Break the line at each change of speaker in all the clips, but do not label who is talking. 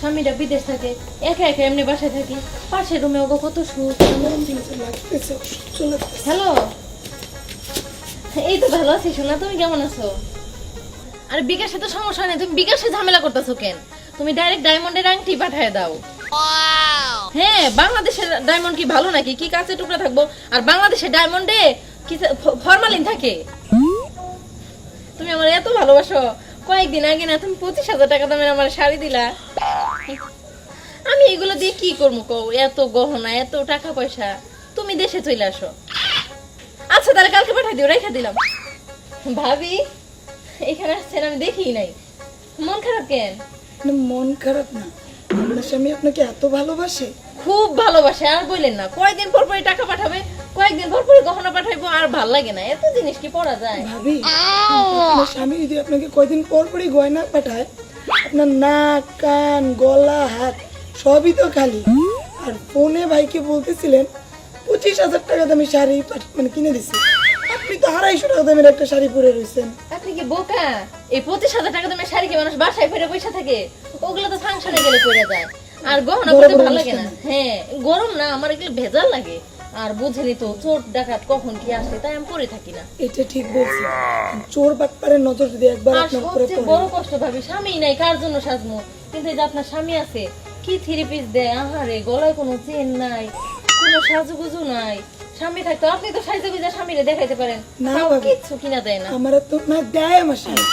স্বামীরা বিদেশ থাকে, একা একা এমনি বাসায় থাকি। পাশের রুমে ওগো কত সুখ। হ্যালো? এই তো ভালো আছি শোনা তুমি কেমন আছো? আরে বিকাশে তো সমস্যা নেই তুমি বিকাশে ঝামেলা করতেছো কেন? তুমি ডাইরেক্ট ডায়মন্ডের আংটি পাঠিয়ে দাও। হ্যাঁ বাংলাদেশের ডায়মন্ড কি ভালো নাকি? কি কাঁচের টুকরা থাকব? আর বাংলাদেশের ডায়মন্ডে কি ফরমালিন থাকে? তুমি আমার এত ভালোবাসো। কয়েকদিন আগে না তুমি পঁচিশ হাজার টাকা দামের আমার শাড়ি দিলা। আমি এগুলো দিয়ে কি করব কও? এত গহনা এত টাকা পয়সা। তুমি দেশে চলে আসো। আচ্ছা তাহলে কালকে পাঠাই দিও রেখে দিলাম। ভাবি এখানে আসছেন আমি দেখি নাই। মন খারাপ কেন?
মন খারাপ না। আপনার স্বামী আপনাকে এত ভালোবাসে?
খুব ভালোবাসে আর বললেন না। কয়েকদিন পর পরে টাকা পাঠাবে কয়েকদিন পর পরে গহনা পাঠাইবো আর ভালো লাগে না। এত জিনিস কি পড়া যায়?
ভাবি আপনার স্বামী যদি আপনাকে কয়দিন পর পরই গয়না পাঠায় আপনার নাক কান গলা হাত সবই তো খালি। আর ফোনে ভাইকে বলতেছিলেন পঁচিশ হাজার টাকা দামি শাড়ি মানে কিনে দিছি। আপনি তো আড়াইশো টাকা দামের একটা শাড়ি পরে রয়েছেন।
আপনি কি বোকা? এই পঁচিশ হাজার টাকা দামের শাড়ি কি মানুষ বাসায় ফেরে পয়সা থাকে? ওগুলো তো ফাংশনে গেলে পরে যায়। আর গহনা
বড়
ভালো লাগে না। হ্যাঁ গরম না আমার এগুলো ভেজাল লাগে। আর বুঝেনি তো চোর ডাকাত কখন কি আসে তাই আমি পরে থাকি না।
এটা ঠিক বলছি চোর বাটপারের নজর যদি একবার আপনার উপরে পড়ে।
বড় কষ্ট ভাবি স্বামী নাই কার জন্য সাজমু? কিন্তু এই যে আপনার স্বামী আছে কি থ্রি পিস দেয়? আহারে গলায় কোনো চেন নাই কোনো সাজুগুজু নাই। স্বামী থাকতো আপনি তো সাইজে গুজা স্বামীরে দেখাইতে পারেন।
না।
কিচ্ছু কিনা দেয় না।
আমার তো না দেয় আমার স্বামী।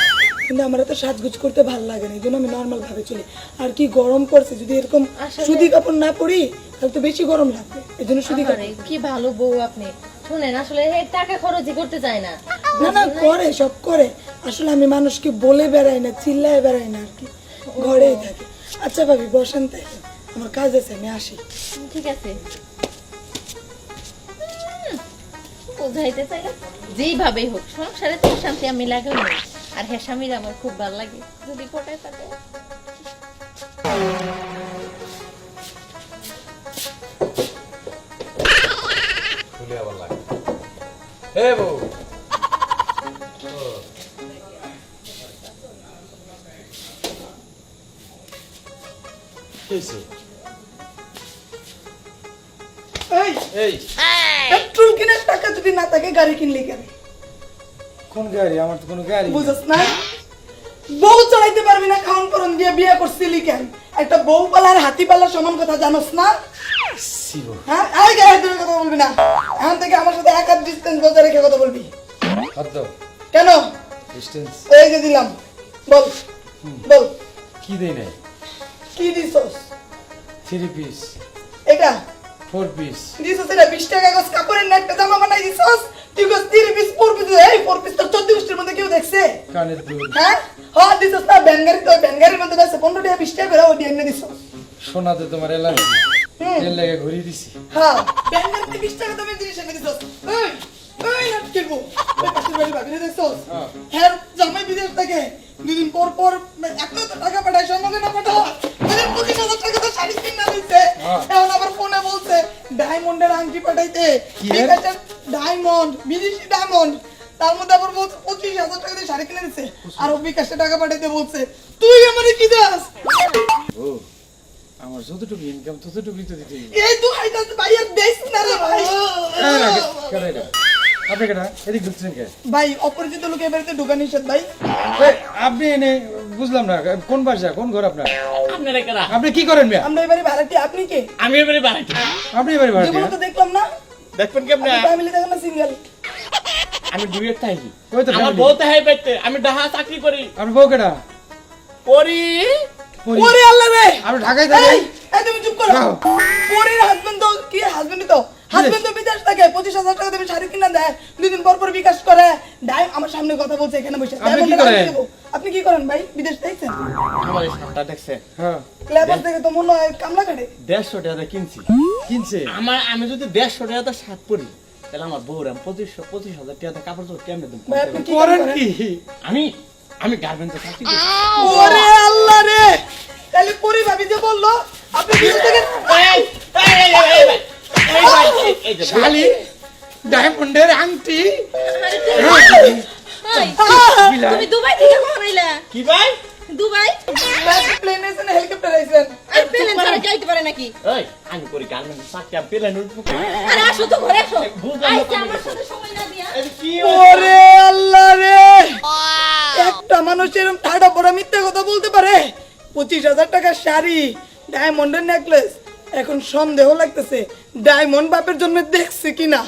কিন্তু আমার তো সাজগুজ করতে ভালো লাগে না এই জন্য আমি নর্মাল ভাবে চলি। আর কি গরম পড়ছে যদি এরকম সুতি কাপড় না পরি তাহলে তো বেশি গরম লাগবে এই জন্য সুতি কাপড়।
কি ভালো বউ আপনি। শুনেন আসলে টাকা খরচই করতে চায় না।
না না করে সব করে। আসলে আমি মানুষকে বলে বেড়াই না চিল্লায় বেড়াই না আর কি। ঘরেই থাকি। আচ্ছা ভাবি বসেন তাই। আমার কাজ আছে আমি আসি।
ঠিক আছে। বুঝাইতে চাইলে যেইভাবেই হোক সংসারে তো শান্তি আমি লাগাই নাই। আর হ্যাঁ স্বামীর আমার খুব ভালো লাগে। যদি কোটায় থাকে?
এই
এই।
পেট্রোল কেনার টাকা যদি না থাকে গাড়ি কিনলি কেন?
কোন গাড়ি? আমার তো কোনো গাড়ি
বুঝছ না? বউ চালাইতে পারবি না খাওন পরন দিয়ে বিয়ে করছিলি কেন? একটা বউ পালার হাতি পালার সমান কথা জানোস না? হ্যাঁ? এই গায়ে দূরে কথা বলবি না। এখন থেকে আমার সাথে এক হাত ডিস্টেন্স বজায় রেখে কথা বলবি। কেন?
ডিস্টেন্স
এই যে দিলাম। বল। বল।
কি দেই নাই?
কি দিছস?
থ্রি পিস
এটা?
ফোর পিস
দিছস এটা বিশ টাকা কাপড়ের না জামা বানাই দিছস? তুই গছ তিন পিস ফোর পিস এই ফোর পিস তোর চোদ্দ গোষ্ঠীর মধ্যে কেউ দেখছে?
কানের দুল।
হ্যাঁ? হ্যাঁ দিছস না ব্যাঙ্গারি তো ব্যাঙ্গারির মধ্যে আছে পনেরো টাকা বিশ টাকা করে ওটি এনে দিছস।
সোনাতে তোমার এলার্জি
হুম।
তেল ঘুরিয়ে দিছি।
হ্যাঁ ব্যাঙ্গারিতে বিশ টাকা দামের জিনিস এনে দিছস। এই এই না কিনবো ওই পাশের বাড়ি ভাবিরে দেখছস? জামাই বিদেশ থেকে দুদিন পর পর এত টাকা পাঠায় সঙ্গে না পাঠাও। মানে পঁচিশ হাজার টাকা তো শাড়ি কিনা দিচ্ছে। এখন আবার ফোনে বলছে ডায়মন্ডের আংটি পাঠাইতে। ঠিক আছে ডায়মন্ড বিদেশি ডায়মন্ড তার মধ্যে আবার বলছে পঁচিশ হাজার টাকা দিয়ে শাড়ি কিনে দিচ্ছে আর ও বিকাশে টাকা পাঠাইতে বলছে তুই আমারে কি দাস
ও আমার যতটুকু ইনকাম ততটুকুই তো দিতে
এই হাইটা ভাইয়া না রে ভাই?
আপনি কেটা এদিক ঢুকছেন কে?
ভাই অপরিচিত লোক এ ঢোকা নিষেধ ভাই।
আপনি এনে বুঝলাম না কোন বাসা কোন ঘর আপনার?
আপনারা কারা?
আপনি কি করেন মিয়া
আমরা এবারে ভাড়াটি আপনি কে?
আমি এবারে
আপনি এবারে
তো দেখলাম না।
দেখবেন কেমনে
ফ্যামিলি
আমি থাকি
তো
আমার বাইতে আমি ডাহা চাকরি করি।
আপনি বউ
করি
পরি।
ওরে আল্লাহ রে।
আপনি ঢাকায়
এই
থাকেন
এই তুমি চুপ করো। পরের হাজবেন্ড তো কি হাজবেন্ড তো? হাজবেন্ড তো বিদেশ থাকে পঁচিশ হাজার টাকা দেবে শাড়ি কিনা দেয় দুদিন পর পর বিকাশ করে। ডাই আমার সামনে কথা বলছে এখানে বসে।
আপনি কি করেন?
আপনি কি করেন ভাই? বিদেশ দেখছেন?
আমার দেখছে
হ্যাঁ।
ক্লেবার থেকে তো মনে হয় কামলা কাটে
দেড়শো টাকা কিনছি।
কিনছে?
আমার আমি যদি দেড়শো টাকা দিয়ে শার্ট পরি তাহলে আমার বউর আমি পঁচিশশো পঁচিশ হাজার টাকা কাপড় চোপড় কেমনে দেবো
কি
করেন কি
আমি আমি গার্মেন্টে চাকরি করি
ওরে আল্লাহ রে তাহলে পরি ভাবি যে বলল আপনি বিদেশ থেকে
এই, এই, এই, এই, এই,
শালি ডায়মন্ডের আংটি
তুমি- তুমি দুবাই থেকে কখন আইলা
কি ভাই
দুবাই?
প্লেন আছে না হেলিকপ্টার আইছেন
আর প্লেন ছাড়া যাইতে পারে নাকি?
এই আমি করি গান পেলেন
আরে আসো তো ঘরে আসো। আমার সাথে সময় না দিয়া।
কি
ওরে আল্লাহ রে! একটা মানুষ এরকম ঠাডা পড়া মিথ্যা কথা বলতে পারে। পঁচিশ হাজার টাকার শাড়ি ডায়মন্ডের নেকলেস এখন সন্দেহ লাগতেছে ডায়মন্ড বাপের জন্য দেখছে কিনা?